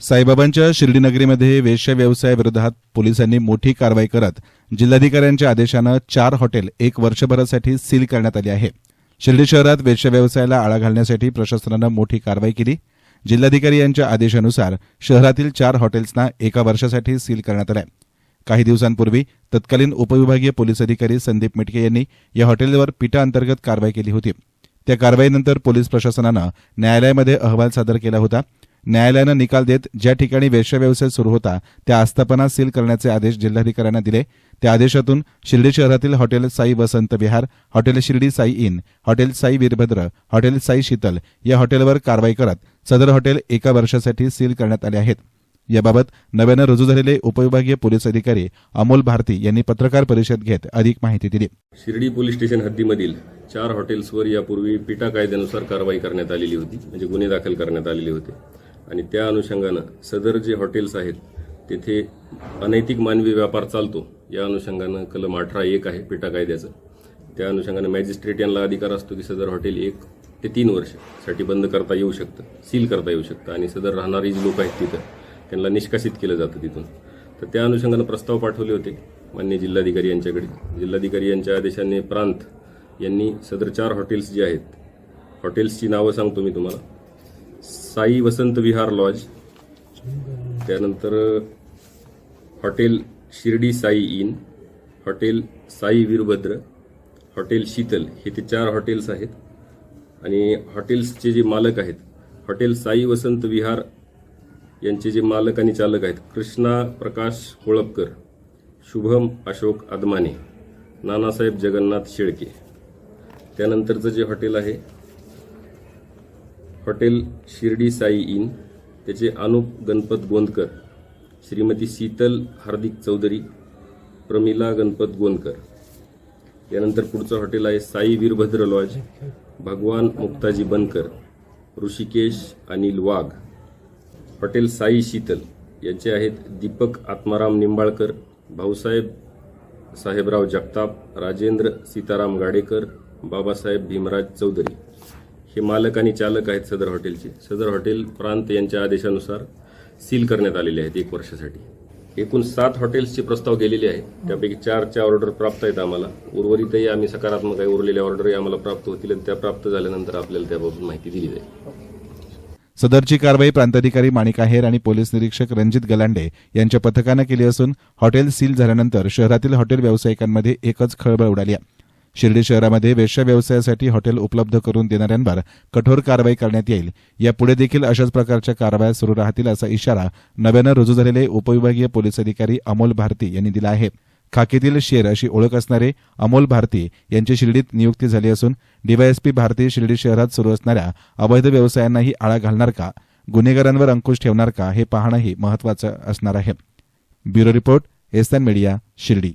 साईबाबांच्या शिर्डीनगरीमध्ये वेश्या व्यवसायाविरोधात पोलिसांनी मोठी कारवाई करत जिल्हाधिकाऱ्यांच्या आदेशानं चार हॉटेल एक वर्षभरासाठी सील करण्यात आली आहे. शिर्डी शहरात वेश्या व्यवसायाला आळा घालण्यासाठी प्रशासनानं मोठी कारवाई केली. जिल्हाधिकारी यांच्या आदेशानुसार शहरातील चार हॉटेल्सना एका वर्षासाठी सील करण्यात आलं काही दिवसांपूर्वी तत्कालीन उपविभागीय पोलीस अधिकारी संदीप मिटके यांनी या हॉटेलवर पिटाअंतर्गत कारवाई केली होती. त्या कारवाईनंतर पोलीस प्रशासनानं न्यायालयामध्ये अहवाल सादर केला होता. न्यायालयानं निकाल देत ज्या ठिकाणी वेश्या व्यवसाय सुरू होता त्या आस्थापना सील करण्याचे आदेश जिल्हाधिकाऱ्यांना दिले. त्या आदेशातून शिर्डी शहरातील hotel Sai Vasant Vihar hotel Shirdi Sai inn hotel Sai Virbhadra hotel Sai Sheetal या हॉटेलवर कारवाई करत सदर हॉटेल एका वर्षासाठी सील करण्यात आले आहेत. याबाबत नव्यानं रुजू झालेले उपविभागीय पोलीस अधिकारी अमोल भारती यांनी पत्रकार परिषद घेत अधिक माहिती दिली. शिर्डी पोलीस स्टेशन हद्दीमधील चार हॉटेल्सवर यापूर्वी पिटा कायद्यानुसार कारवाई करण्यात आलेली होती म्हणजे गुन्हे दाखल करण्यात आलेले होते. आणि त्या अनुषंगानं सदर जे हॉटेल्स आहेत तेथे अनैतिक मानवी व्यापार चालतो. या अनुषंगानं कलम अठरा एक आहे पिटा कायद्याचं. त्या अनुषंगानं मॅजिस्ट्रेट यांना अधिकार असतो की सदर हॉटेल एक ते तीन वर्षासाठी बंद करता येऊ शकतं सील करता येऊ शकतं. आणि सदर राहणारी जी लोक आहेत तिथं त्यांना निष्कासित केलं जातं तिथून. तर त्या अनुषंगानं प्रस्ताव पाठवले होते मान्य जिल्हाधिकारी यांच्याकडे. जिल्हाधिकारी यांच्या आदेशाने प्रांत यांनी सदर चार हॉटेल्स जी आहेत हॉटेल्सची नावं सांगतो मी तुम्हाला. साई वसंत विहार लॉज. त्यानंतर hotel Shirdi Sai inn hotel Sai Virbhadra hotel Sheetal हे ते चार हॉटेल्स आहेत. आणि हॉटेल्सचे जे मालक आहेत हॉटेल साई वसंत विहार यांचे जे मालक आणि चालक आहेत कृष्णा प्रकाश होळपकर शुभम अशोक आदमाने नानासाहेब जगन्नाथ शेळके. त्यानंतरचं जे हॉटेल आहे हॉटेल शिर्डी साई इन त्याचे अनुप गणपत गोंदकर श्रीमती शीतल हार्दिक चौधरी प्रमिला गणपत गोंदकर. यानंतर पुढचं हॉटेल आहे साई वीरभद्र लॉज भगवान मुक्ताजी बनकर ऋषिकेश अनिल वाघ. हॉटेल साई शीतल यांचे आहेत दीपक आत्माराम निंबाळकर भाऊसाहेब साहेबराव जगताप राजेंद्र सीताराम गाडेकर बाबासाहेब भीमराज चौधरी. हे मालक आणि चालक आहेत सदर हॉटेलचे. सदर हॉटेल प्रांत यांच्या आदेशानुसार सील करण्यात आलेले आहेत एक वर्षासाठी. एकूण सात हॉटेल्सचे प्रस्ताव गेलेले आहेत. त्यापैकी चारच्या ऑर्डर प्राप्त आहेत आम्हाला. उर्वरितही आम्ही सकारात्मक आहे. उरलेल्या ऑर्डरही आम्हाला प्राप्त होतील आणि त्या प्राप्त झाल्यानंतर आपल्याला त्याबाबत माहिती दिली जाईल. सदरची कारवाई प्रांताधिकारी माणिक आहेर आणि पोलीस निरीक्षक रणजित गलांडे यांच्या पथकानं केली असून हॉटेल सील झाल्यानंतर शहरातील हॉटेल व्यावसायिकांमध्ये एकच खळबळ उडाली आहे. शिर्डी शहरामध्ये वेश्या व्यवसायासाठी हॉटेल उपलब्ध करून देणाऱ्यांवर कठोर कारवाई करण्यात येईल. यापुढे देखील अशाच प्रकारच्या कारवाया सुरू राहतील असा इशारा नव्यानं रुजू झालेले उपविभागीय पोलीस अधिकारी अमोल भारती यांनी दिला आहे. खाकीतील शेर अशी ओळख असणारे अमोल भारती यांची शिर्डीत नियुक्ती झाली असून डीवायएसपी भारती शिर्डी शहरात सुरू असणाऱ्या अवैध व्यवसायांनाही आळा घालणार का? गुन्हेगारांवर अंकुश ठेवणार का? हे पाहणंही महत्वाचं असणार आहे. Bureau report SN media Shirdi.